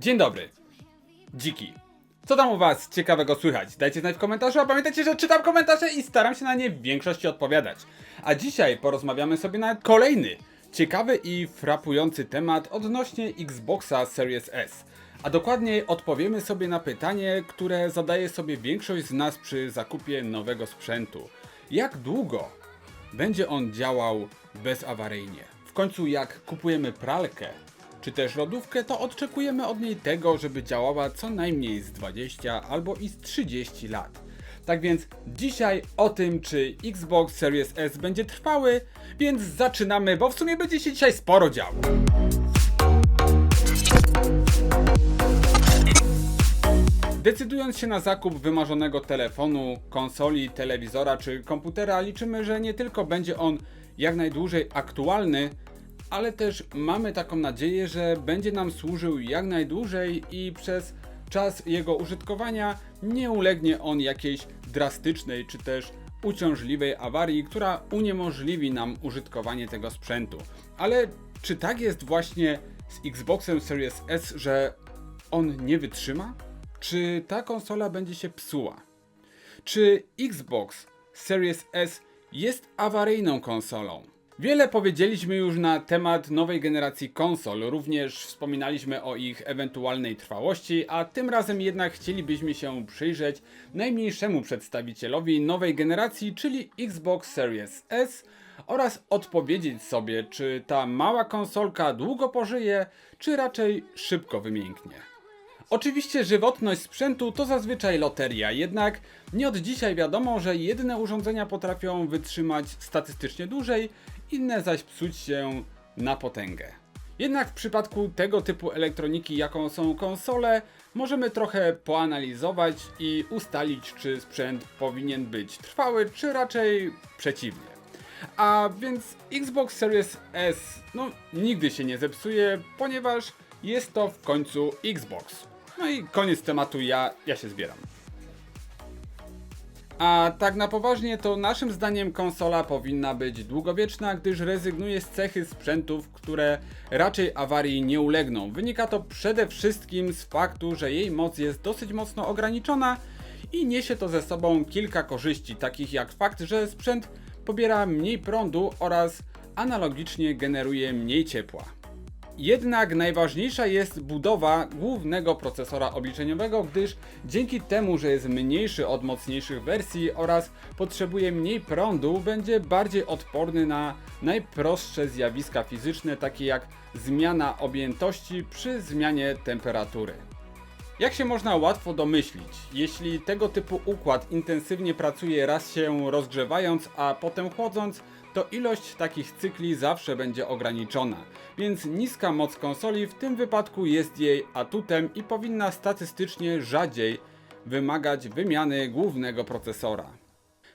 Dzień dobry. Dziki. Co tam u was ciekawego słychać? Dajcie znać w komentarzu, a pamiętajcie, że czytam komentarze i staram się na nie w większości odpowiadać. A dzisiaj porozmawiamy sobie na kolejny ciekawy i frapujący temat odnośnie Xboxa Series S. A dokładniej odpowiemy sobie na pytanie, które zadaje sobie większość z nas przy zakupie nowego sprzętu. Jak długo będzie on działał bezawaryjnie? W końcu jak kupujemy pralkę, czy też lodówkę, to oczekujemy od niej tego, żeby działała co najmniej z 20 albo i z 30 lat. Tak więc dzisiaj o tym, czy Xbox Series S będzie trwały, więc zaczynamy, bo w sumie będzie się dzisiaj sporo działo. Decydując się na zakup wymarzonego telefonu, konsoli, telewizora czy komputera, liczymy, że nie tylko będzie on jak najdłużej aktualny, ale też mamy taką nadzieję, że będzie nam służył jak najdłużej i przez czas jego użytkowania nie ulegnie on jakiejś drastycznej czy też uciążliwej awarii, która uniemożliwi nam użytkowanie tego sprzętu. Ale czy tak jest właśnie z Xboxem Series S, że on nie wytrzyma? Czy ta konsola będzie się psuła? Czy Xbox Series S jest awaryjną konsolą? Wiele powiedzieliśmy już na temat nowej generacji konsol, również wspominaliśmy o ich ewentualnej trwałości, a tym razem jednak chcielibyśmy się przyjrzeć najmniejszemu przedstawicielowi nowej generacji, czyli Xbox Series S oraz odpowiedzieć sobie, czy ta mała konsolka długo pożyje, czy raczej szybko wymięknie. Oczywiście żywotność sprzętu to zazwyczaj loteria, jednak nie od dzisiaj wiadomo, że jedne urządzenia potrafią wytrzymać statystycznie dłużej, inne zaś psuć się na potęgę. Jednak w przypadku tego typu elektroniki, jaką są konsole, możemy trochę poanalizować i ustalić, czy sprzęt powinien być trwały, czy raczej przeciwnie. A więc Xbox Series S no, nigdy się nie zepsuje, ponieważ jest to w końcu Xbox. No i koniec tematu, ja, ja się zbieram. A tak na poważnie, to naszym zdaniem konsola powinna być długowieczna, gdyż rezygnuje z cechy sprzętów, które raczej awarii nie ulegną. Wynika to przede wszystkim z faktu, że jej moc jest dosyć mocno ograniczona i niesie to ze sobą kilka korzyści, takich jak fakt, że sprzęt pobiera mniej prądu oraz analogicznie generuje mniej ciepła. Jednak najważniejsza jest budowa głównego procesora obliczeniowego, gdyż dzięki temu, że jest mniejszy od mocniejszych wersji oraz potrzebuje mniej prądu, będzie bardziej odporny na najprostsze zjawiska fizyczne, takie jak zmiana objętości przy zmianie temperatury. Jak się można łatwo domyślić, jeśli tego typu układ intensywnie pracuje raz się rozgrzewając, a potem chłodząc, to ilość takich cykli zawsze będzie ograniczona, więc niska moc konsoli w tym wypadku jest jej atutem i powinna statystycznie rzadziej wymagać wymiany głównego procesora.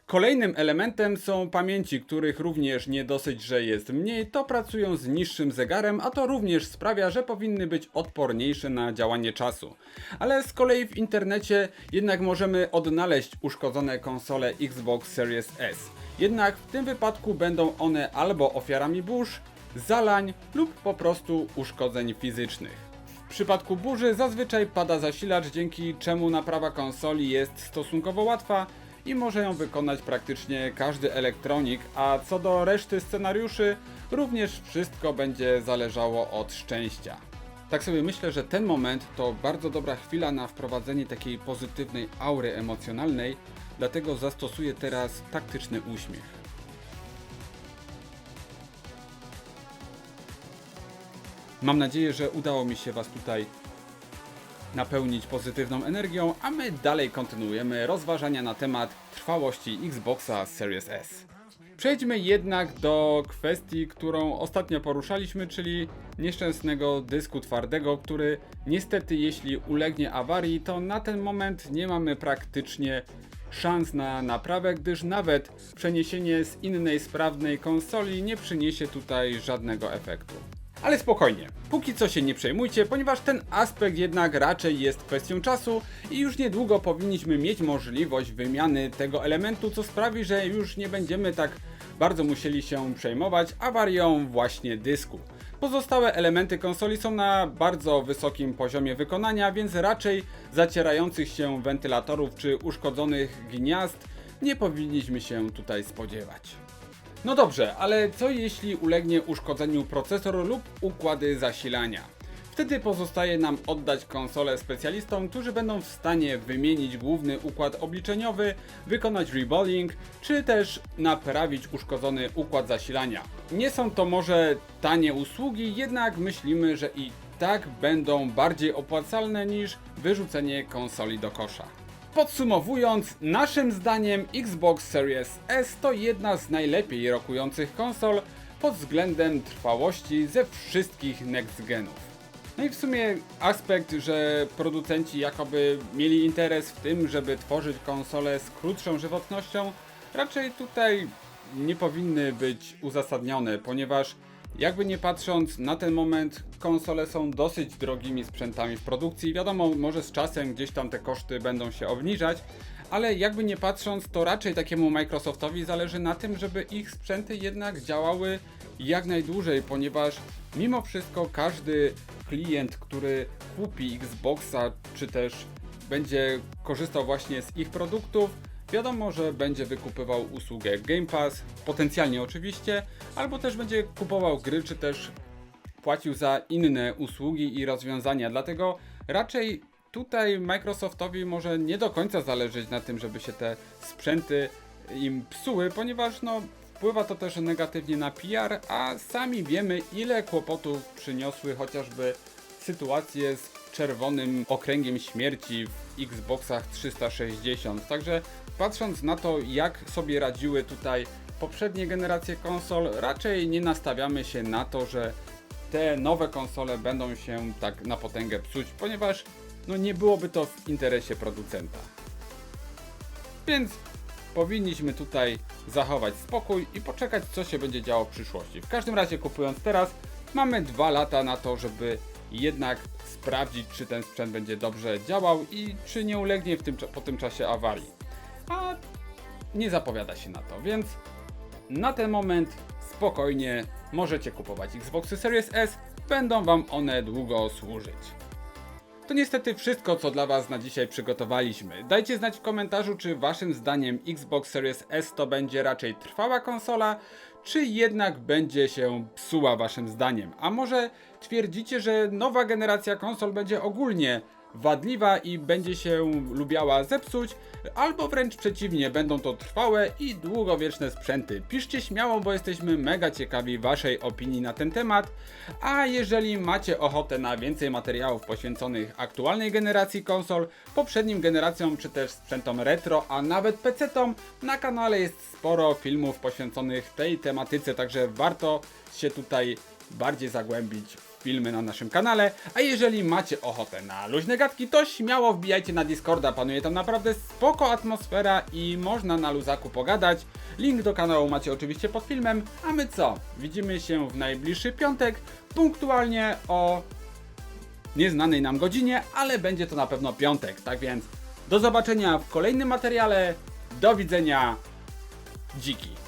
Kolejnym elementem są pamięci, których również nie dosyć, że jest mniej, to pracują z niższym zegarem, a to również sprawia, że powinny być odporniejsze na działanie czasu. Ale z kolei w internecie jednak możemy odnaleźć uszkodzone konsole Xbox Series S. Jednak w tym wypadku będą one albo ofiarami burz, zalań lub po prostu uszkodzeń fizycznych. W przypadku burzy zazwyczaj pada zasilacz, dzięki czemu naprawa konsoli jest stosunkowo łatwa i może ją wykonać praktycznie każdy elektronik, a co do reszty scenariuszy, również wszystko będzie zależało od szczęścia. Tak sobie myślę, że ten moment to bardzo dobra chwila na wprowadzenie takiej pozytywnej aury emocjonalnej, dlatego zastosuję teraz taktyczny uśmiech. Mam nadzieję, że udało mi się Was tutaj napełnić pozytywną energią, a my dalej kontynuujemy rozważania na temat trwałości Xboxa Series S. Przejdźmy jednak do kwestii, którą ostatnio poruszaliśmy, czyli nieszczęsnego dysku twardego, który niestety jeśli ulegnie awarii, to na ten moment nie mamy praktycznie szans na naprawę, gdyż nawet przeniesienie z innej sprawnej konsoli nie przyniesie tutaj żadnego efektu. Ale spokojnie, póki co się nie przejmujcie, ponieważ ten aspekt jednak raczej jest kwestią czasu i już niedługo powinniśmy mieć możliwość wymiany tego elementu, co sprawi, że już nie będziemy tak bardzo musieli się przejmować awarią właśnie dysku. Pozostałe elementy konsoli są na bardzo wysokim poziomie wykonania, więc raczej zacierających się wentylatorów czy uszkodzonych gniazd nie powinniśmy się tutaj spodziewać. No dobrze, ale co jeśli ulegnie uszkodzeniu procesor lub układy zasilania? Wtedy pozostaje nam oddać konsolę specjalistom, którzy będą w stanie wymienić główny układ obliczeniowy, wykonać reballing, czy też naprawić uszkodzony układ zasilania. Nie są to może tanie usługi, jednak myślimy, że i tak będą bardziej opłacalne niż wyrzucenie konsoli do kosza. Podsumowując, naszym zdaniem Xbox Series S to jedna z najlepiej rokujących konsol pod względem trwałości ze wszystkich next genów. No i w sumie aspekt, że producenci jakoby mieli interes w tym, żeby tworzyć konsole z krótszą żywotnością, raczej tutaj nie powinny być uzasadnione, ponieważ jakby nie patrząc, na ten moment konsole są dosyć drogimi sprzętami w produkcji. Wiadomo, może z czasem gdzieś tam te koszty będą się obniżać, ale jakby nie patrząc, to raczej takiemu Microsoftowi zależy na tym, żeby ich sprzęty jednak działały jak najdłużej, ponieważ mimo wszystko każdy klient, który kupi Xboxa, czy też będzie korzystał właśnie z ich produktów, wiadomo, że będzie wykupywał usługę Game Pass, potencjalnie oczywiście, albo też będzie kupował gry, czy też płacił za inne usługi i rozwiązania. Dlatego raczej tutaj Microsoftowi może nie do końca zależeć na tym, żeby się te sprzęty im psuły, ponieważ no wpływa to też negatywnie na PR, a sami wiemy ile kłopotów przyniosły chociażby sytuacje z czerwonym okręgiem śmierci w Xboxach 360. Także patrząc na to jak sobie radziły tutaj poprzednie generacje konsol, raczej nie nastawiamy się na to, że te nowe konsole będą się tak na potęgę psuć, ponieważ no nie byłoby to w interesie producenta. Więc powinniśmy tutaj zachować spokój i poczekać co się będzie działo w przyszłości. W każdym razie kupując teraz mamy dwa lata na to, żeby jednak sprawdzić czy ten sprzęt będzie dobrze działał i czy nie ulegnie w tym, po tym czasie awarii. A nie zapowiada się na to, więc na ten moment spokojnie możecie kupować Xboxy Series S, będą Wam one długo służyć. To niestety wszystko, co dla Was na dzisiaj przygotowaliśmy. Dajcie znać w komentarzu, czy Waszym zdaniem Xbox Series S to będzie raczej trwała konsola, czy jednak będzie się psuła Waszym zdaniem. A może twierdzicie, że nowa generacja konsol będzie ogólnie wadliwa i będzie się lubiała zepsuć, albo wręcz przeciwnie, będą to trwałe i długowieczne sprzęty. Piszcie śmiało, bo jesteśmy mega ciekawi Waszej opinii na ten temat. A jeżeli macie ochotę na więcej materiałów poświęconych aktualnej generacji konsol, poprzednim generacjom czy też sprzętom retro, a nawet PC-tom, na kanale jest sporo filmów poświęconych tej tematyce, także warto się tutaj bardziej zagłębić filmy na naszym kanale. A jeżeli macie ochotę na luźne gadki, to śmiało wbijajcie na Discorda. Panuje tam naprawdę spoko atmosfera i można na luzaku pogadać. Link do kanału macie oczywiście pod filmem. A my co? Widzimy się w najbliższy piątek, punktualnie o nieznanej nam godzinie, ale będzie to na pewno piątek. Tak więc do zobaczenia w kolejnym materiale. Do widzenia. Dziki.